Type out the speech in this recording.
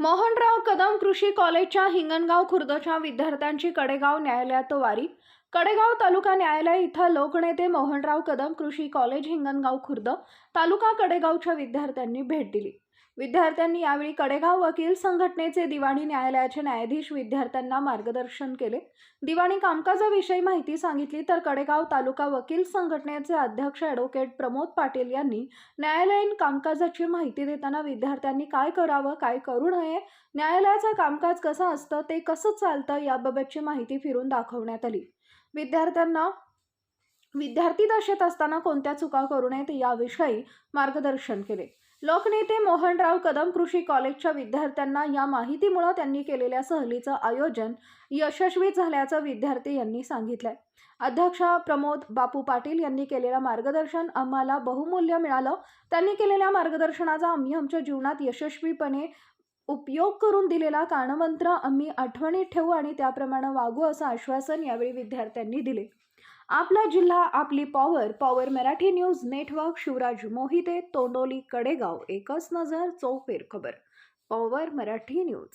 मोहनराव कदम कृषी कॉलेजच्या हिंगणगाव खुर्दच्या विद्यार्थ्यांची कडेगाव न्यायालयात वारी. कडेगाव तालुका न्यायालय इथं लोकनेते मोहनराव कदम कृषी कॉलेज हिंगणगाव खुर्द तालुका कडेगावच्या विद्यार्थ्यांनी भेट दिली. विद्यार्थ्यांनी यावेळी कडेगाव वकील संघटनेचे दिवाणी न्यायालयाचे न्यायाधीश विद्यार्थ्यांना मार्गदर्शन केले. दिवाणी कामकाजाविषयी माहिती सांगितली तर कडेगाव तालुका वकील संघटनेचे अध्यक्ष ॲडव्होकेट प्रमोद पाटील यांनी न्यायालयीन कामकाजाची माहिती देताना विद्यार्थ्यांनी काय करावं काय करू नये न्यायालयाचं कामकाज कसं असतं ते कसं चालतं याबाबतची माहिती फिरून दाखवण्यात आली. विद्यार्थ्यांना विद्यार्थी दशेत असताना कोणत्या चुका करू नयेत याविषयी मार्गदर्शन केले. लोकनेते मोहनराव कदम कृषी कॉलेजच्या विद्यार्थ्यांना या माहितीमुळे त्यांनी केलेल्या सहलीचं आयोजन यशस्वी झाल्याचं विद्यार्थी यांनी सांगितलंय. अध्यक्ष प्रमोद बापू पाटील यांनी केलेलं मार्गदर्शन आम्हाला बहुमूल्य मिळालं. त्यांनी केलेल्या मार्गदर्शनाचा आम्ही आमच्या जीवनात यशस्वीपणे उपयोग करून दिलेला कानमंत्र आम्ही आठवणीत ठेवू आणि त्याप्रमाणे वागू असं आश्वासन यावेळी विद्यार्थ्यांनी दिले. आपला जिल्हा आपली power power Marathi news network Shivraj Mohite Tondoli Kadegaon एकच नजर चौफेर खबर. Power Marathi news